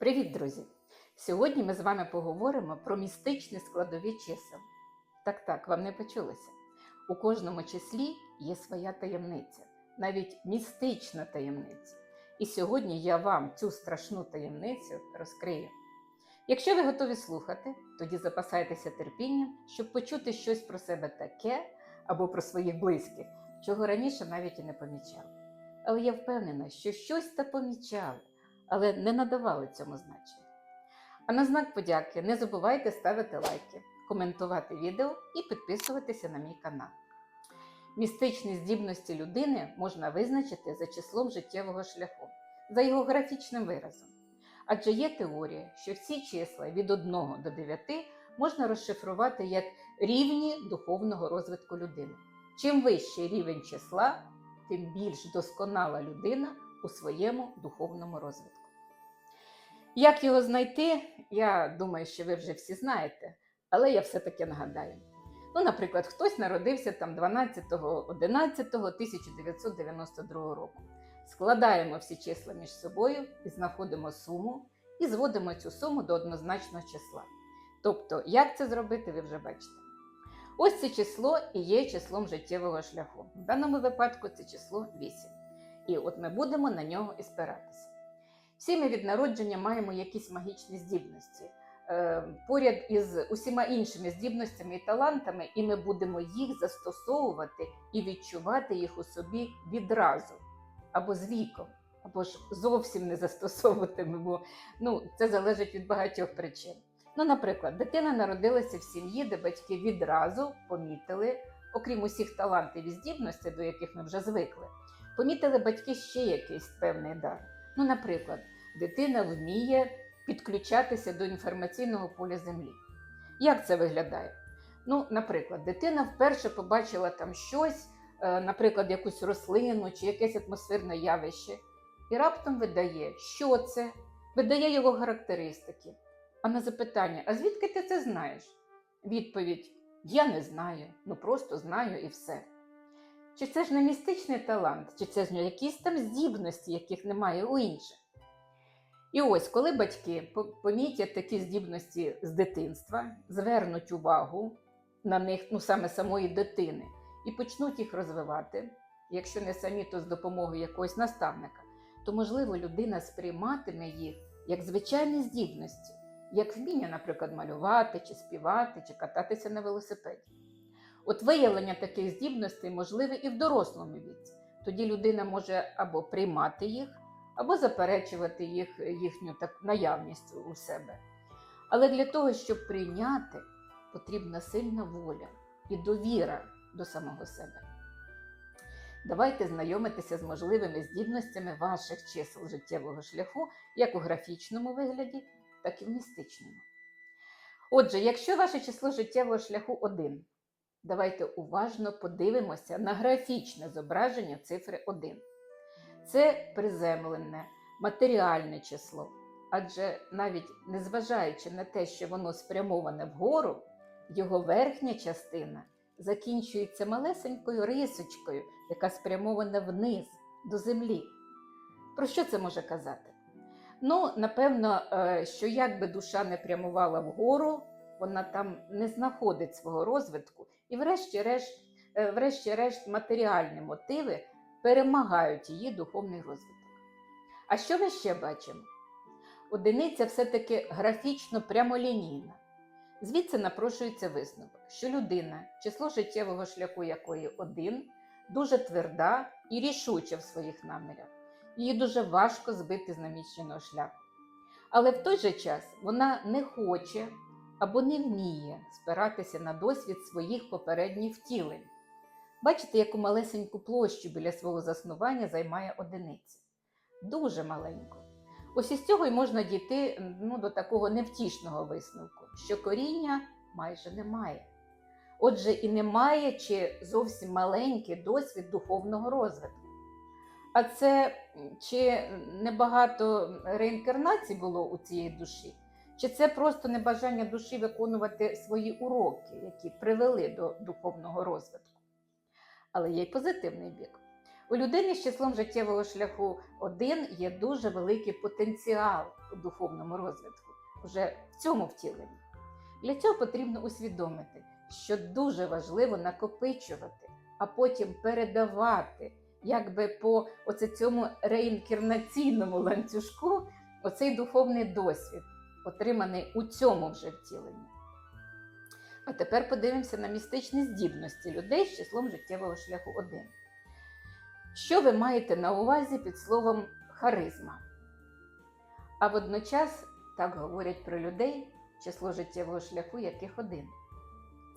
Привіт, друзі! Сьогодні ми з вами поговоримо про містичні складові чисел. Так, так, вам не почулося. У кожному числі є своя таємниця, навіть містична таємниця. І сьогодні я вам цю страшну таємницю розкрию. Якщо ви готові слухати, тоді запасайтеся терпінням, щоб почути щось про себе таке або про своїх близьких, чого раніше навіть і не помічали. Але я впевнена, що щось та помічали, але не надавали цьому значення. А на знак подяки не забувайте ставити лайки, коментувати відео і підписуватися на мій канал. Містичні здібності людини можна визначити за числом життєвого шляху, за його графічним виразом. Адже є теорія, що всі числа від 1 до 9 можна розшифрувати як рівні духовного розвитку людини. Чим вищий рівень числа, тим більш досконала людина у своєму духовному розвитку. Як його знайти, я думаю, що ви вже всі знаєте, але я все-таки нагадаю. Ну, наприклад, хтось народився там 12.11.1992 року. Складаємо всі числа між собою і знаходимо суму, і зводимо цю суму до однозначного числа. Тобто, як це зробити, ви вже бачите. Ось це число і є числом життєвого шляху. В даному випадку це число 8. І от ми будемо на нього і спиратися. Всі ми від народження маємо якісь магічні здібності. Е, поряд із усіма іншими здібностями і талантами, і ми будемо їх застосовувати і відчувати їх у собі відразу, або з віком, або ж зовсім не застосовувати, бо ну, це залежить від багатьох причин. Ну, наприклад, дитина народилася в сім'ї, де батьки відразу помітили, окрім усіх талантів і здібностей, до яких ми вже звикли, помітили батьки ще якийсь певний дар. Ну, наприклад, дитина вміє підключатися до інформаційного поля землі. Як це виглядає? Ну, наприклад, дитина вперше побачила там щось, е, наприклад, якусь рослину чи якесь атмосферне явище, і раптом видає, що це, видає його характеристики. А на запитання, а звідки ти це знаєш? Відповідь: Я не знаю, ну просто знаю і все. Чи це ж не містичний талант, чи це ж якісь там здібності, яких немає у інших? І ось, коли батьки помітять такі здібності з дитинства, звернуть увагу на них, ну саме самої дитини, і почнуть їх розвивати, якщо не самі, то з допомогою якогось наставника, то, можливо, людина сприйматиме їх як звичайні здібності, як вміння, наприклад, малювати, чи співати, чи кататися на велосипеді. От виявлення таких здібностей можливе і в дорослому віці. Тоді людина може або приймати їх, або заперечувати їх, їхню так, наявність у себе. Але для того, щоб прийняти, потрібна сильна воля і довіра до самого себе. Давайте знайомитися з можливими здібностями ваших чисел життєвого шляху, як у графічному вигляді, так і в містичному. Отже, якщо ваше число життєвого шляху 1, давайте уважно подивимося на графічне зображення цифри 1. Це приземлене, матеріальне число. Адже навіть незважаючи на те, що воно спрямоване вгору, його верхня частина закінчується малесенькою рисочкою, яка спрямована вниз до землі. Про що це може казати? Ну, напевно, що як би душа не прямувала вгору, вона там не знаходить свого розвитку, і, врешті-решт, врешті-решт, матеріальні мотиви перемагають її духовний розвиток. А що ми ще бачимо? Одиниця все-таки графічно прямолінійна. Звідси напрошується висновок, що людина, число життєвого шляху якої один, дуже тверда і рішуча в своїх намірах. Її дуже важко збити з наміченого шляху. Але в той же час вона не хоче або не вміє спиратися на досвід своїх попередніх втілень. Бачите, яку малесеньку площу біля свого заснування займає одиниця. Дуже маленьку. Ось із цього й можна дійти ну, до такого невтішного висновку, що коріння майже немає. Отже, і немає чи зовсім маленький досвід духовного розвитку. А це чи небагато реінкарнацій було у цієї душі, чи це просто небажання душі виконувати свої уроки, які привели до духовного розвитку? Але є й позитивний бік. У людини з числом життєвого шляху 1 є дуже великий потенціал у духовному розвитку, вже в цьому втіленні. Для цього потрібно усвідомити, що дуже важливо накопичувати, а потім передавати, якби по оце цьому реінкарнаційному ланцюжку, оцей духовний досвід, отриманий у цьому вже втіленні. А тепер подивимося на містичні здібності людей з числом життєвого шляху 1. Що ви маєте на увазі під словом харизма? А водночас так говорять про людей, число життєвого шляху, яких один.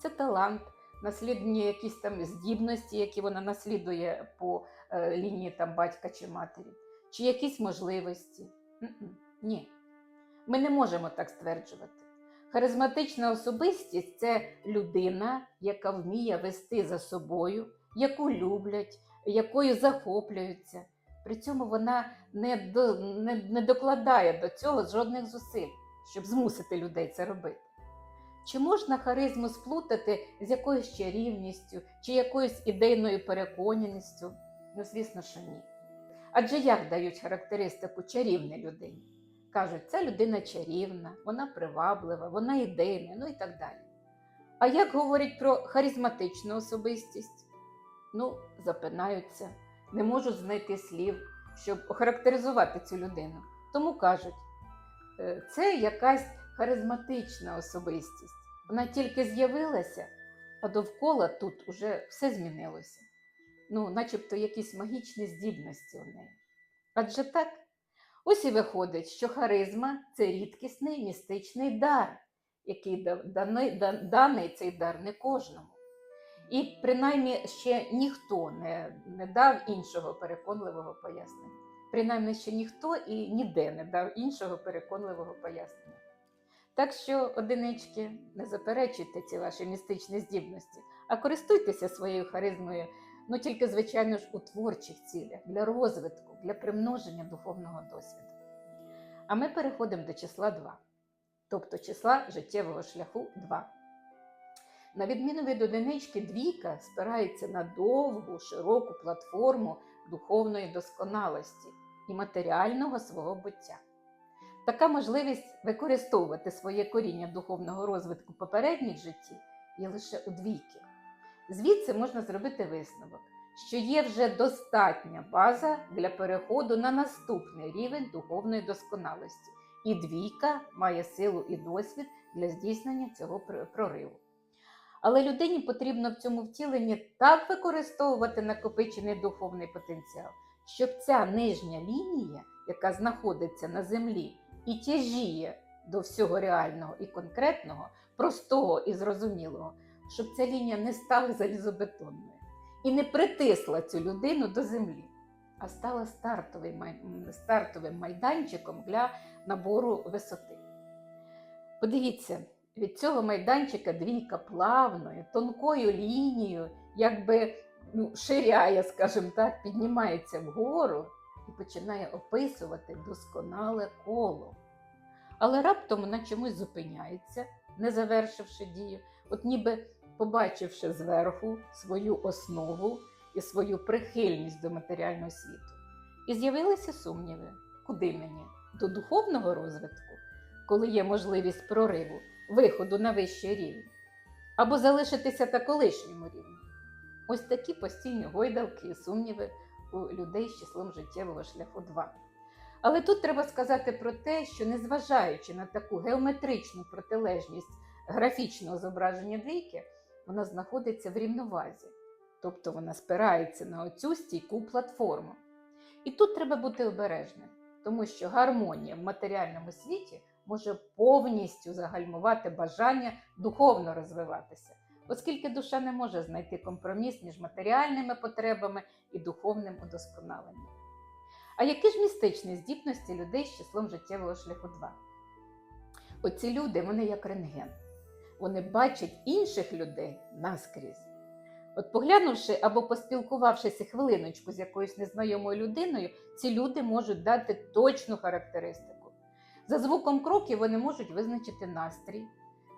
Це талант, наслідні якісь там здібності, які вона наслідує по е, лінії там, батька чи матері, чи якісь можливості. Ні. Ми не можемо так стверджувати. Харизматична особистість це людина, яка вміє вести за собою, яку люблять, якою захоплюються. При цьому вона не, до, не, не докладає до цього жодних зусиль, щоб змусити людей це робити. Чи можна харизму сплутати з якоюсь чарівністю чи якоюсь ідейною переконаністю? Ну, звісно, що ні. Адже як дають характеристику чарівній людині? Кажуть, ця людина чарівна, вона приваблива, вона ідейна, ну і так далі. А як говорять про харизматичну особистість? Ну, запинаються, не можуть знайти слів, щоб охарактеризувати цю людину. Тому кажуть, «Е, це якась харизматична особистість. Вона тільки з'явилася, а довкола тут уже все змінилося. Ну, начебто якісь магічні здібності у неї. Адже так, ось і виходить, що харизма це рідкісний містичний дар, який даний, даний цей дар не кожному. І принаймні ще ніхто не, не дав іншого переконливого пояснення. Принаймні ще ніхто і ніде не дав іншого переконливого пояснення. Так що, одинички, не заперечуйте ці ваші містичні здібності, а користуйтеся своєю харизмою, ну тільки, звичайно ж, у творчих цілях, для розвитку, для примноження духовного досвіду. А ми переходимо до числа 2, тобто числа життєвого шляху 2. На відміну від одинички, двійка спирається на довгу, широку платформу духовної досконалості і матеріального свого буття. Така можливість використовувати своє коріння духовного розвитку попередніх життів є лише у двійки. Звідси можна зробити висновок, що є вже достатня база для переходу на наступний рівень духовної досконалості, і двійка має силу і досвід для здійснення цього прориву. Але людині потрібно в цьому втіленні так використовувати накопичений духовний потенціал, щоб ця нижня лінія, яка знаходиться на землі, і тяжіє до всього реального і конкретного, простого і зрозумілого, щоб ця лінія не стала залізобетонною і не притисла цю людину до землі, а стала стартовим, стартовим майданчиком для набору висоти. Подивіться, від цього майданчика двійка плавною, тонкою лінією, якби ну, ширяє, скажімо так, піднімається вгору і починає описувати досконале коло. Але раптом вона чомусь зупиняється, не завершивши дію, от ніби побачивши зверху свою основу і свою прихильність до матеріального світу. І з'явилися сумніви, куди мені? До духовного розвитку, коли є можливість прориву, виходу на вищий рівень, або залишитися на колишньому рівні. Ось такі постійні гойдалки і сумніви у людей з числом життєвого шляху 2. Але тут треба сказати про те, що незважаючи на таку геометричну протилежність графічного зображення двійки, вона знаходиться в рівновазі, тобто вона спирається на оцю стійку платформу. І тут треба бути обережним, тому що гармонія в матеріальному світі може повністю загальмувати бажання духовно розвиватися, оскільки душа не може знайти компроміс між матеріальними потребами і духовним удосконаленням. А які ж містичні здібності людей з числом життєвого шляху 2? Оці люди, вони як рентген. Вони бачать інших людей наскрізь. От поглянувши або поспілкувавшися хвилиночку з якоюсь незнайомою людиною, ці люди можуть дати точну характеристику. За звуком кроків вони можуть визначити настрій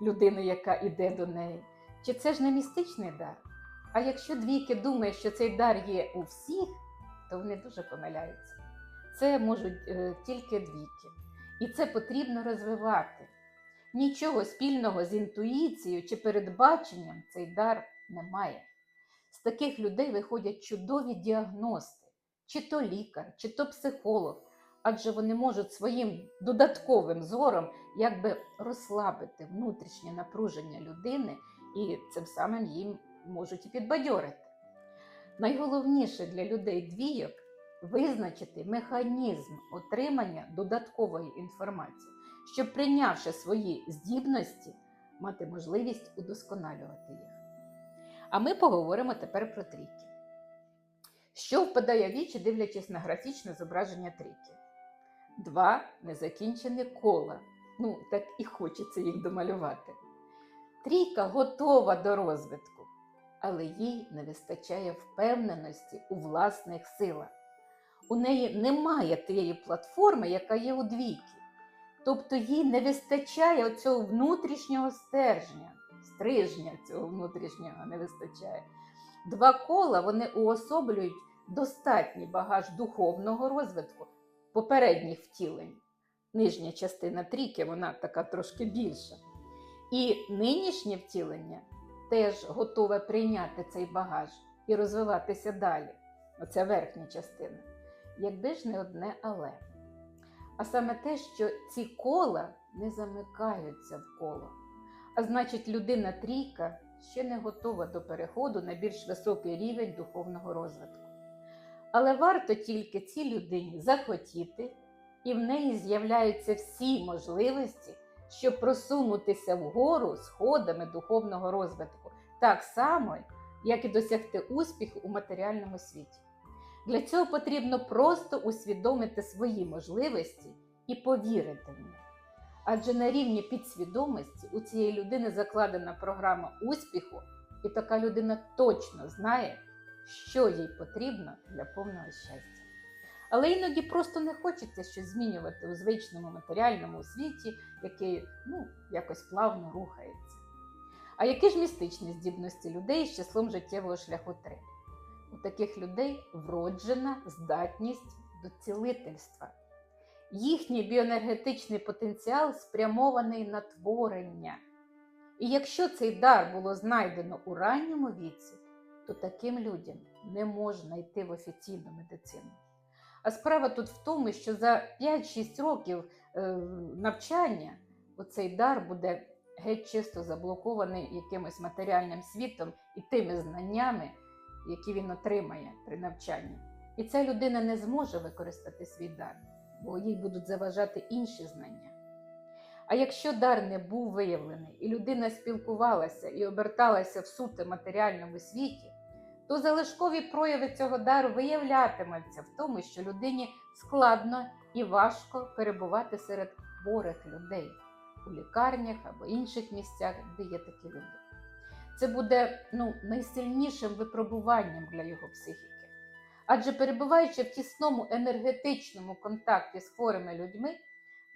людини, яка йде до неї. Чи це ж не містичний дар? А якщо двійки думає, що цей дар є у всіх, то вони дуже помиляються. Це можуть е, тільки двійки. І це потрібно розвивати. Нічого спільного з інтуїцією чи передбаченням цей дар не має. З таких людей виходять чудові діагности, чи то лікар, чи то психолог, адже вони можуть своїм додатковим зором якби розслабити внутрішнє напруження людини і цим самим їм можуть і підбадьорити. Найголовніше для людей двійок визначити механізм отримання додаткової інформації, щоб, прийнявши свої здібності, мати можливість удосконалювати їх. А ми поговоримо тепер про трійки. Що впадає в вічі, дивлячись на графічне зображення трійки? Два незакінчені кола. Ну, так і хочеться їх домалювати. Трійка готова до розвитку, але їй не вистачає впевненості у власних силах. У неї немає тієї платформи, яка є у двійки. Тобто їй не вистачає цього внутрішнього стержня, стрижня цього внутрішнього не вистачає. Два кола вони уособлюють достатній багаж духовного розвитку, попередніх втілень. Нижня частина трійки, вона така трошки більша. І нинішнє втілення теж готове прийняти цей багаж і розвиватися далі. Оця верхня частина. Якби ж не одне але. А саме те, що ці кола не замикаються в коло. А значить, людина трійка ще не готова до переходу на більш високий рівень духовного розвитку. Але варто тільки цій людині захотіти, і в неї з'являються всі можливості, щоб просунутися вгору сходами духовного розвитку, так само, як і досягти успіху у матеріальному світі. Для цього потрібно просто усвідомити свої можливості і повірити в них. Адже на рівні підсвідомості у цієї людини закладена програма успіху, і така людина точно знає, що їй потрібно для повного щастя. Але іноді просто не хочеться щось змінювати у звичному матеріальному світі, який ну, якось плавно рухається. А які ж містичні здібності людей з числом життєвого шляху 3? Таких людей вроджена здатність до цілительства. Їхній біоенергетичний потенціал спрямований на творення. І якщо цей дар було знайдено у ранньому віці, то таким людям не можна йти в офіційну медицину. А справа тут в тому, що за 5-6 років е, навчання оцей дар буде геть чисто заблокований якимось матеріальним світом і тими знаннями, які він отримає при навчанні. І ця людина не зможе використати свій дар, бо їй будуть заважати інші знання. А якщо дар не був виявлений, і людина спілкувалася і оберталася в суто матеріальному світі, то залишкові прояви цього дару виявлятимуться в тому, що людині складно і важко перебувати серед хворих людей у лікарнях або інших місцях, де є такі люди. Це буде ну, найсильнішим випробуванням для його психіки. Адже перебуваючи в тісному енергетичному контакті з хворими людьми,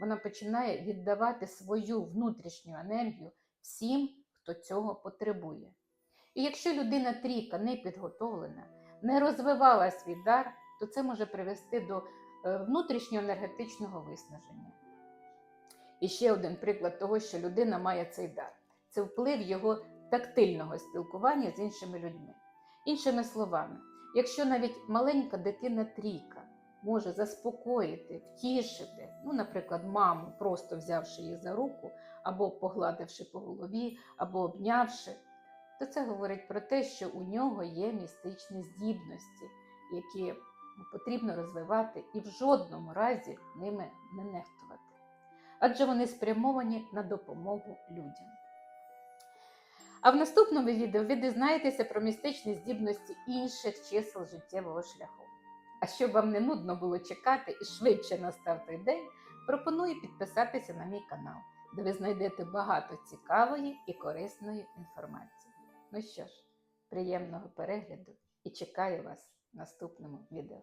вона починає віддавати свою внутрішню енергію всім, хто цього потребує. І якщо людина трійка не підготовлена, не розвивала свій дар, то це може привести до е, внутрішнього енергетичного виснаження. І ще один приклад того, що людина має цей дар це вплив його тактильного спілкування з іншими людьми. Іншими словами, якщо навіть маленька дитина трійка може заспокоїти, втішити, ну, наприклад, маму, просто взявши її за руку, або погладивши по голові, або обнявши, то це говорить про те, що у нього є містичні здібності, які потрібно розвивати і в жодному разі ними не нехтувати. Адже вони спрямовані на допомогу людям. А в наступному відео ви дізнаєтеся про містичні здібності інших чисел життєвого шляху. А щоб вам не нудно було чекати і швидше настав той день, пропоную підписатися на мій канал, де ви знайдете багато цікавої і корисної інформації. Ну що ж, приємного перегляду і чекаю вас в наступному відео.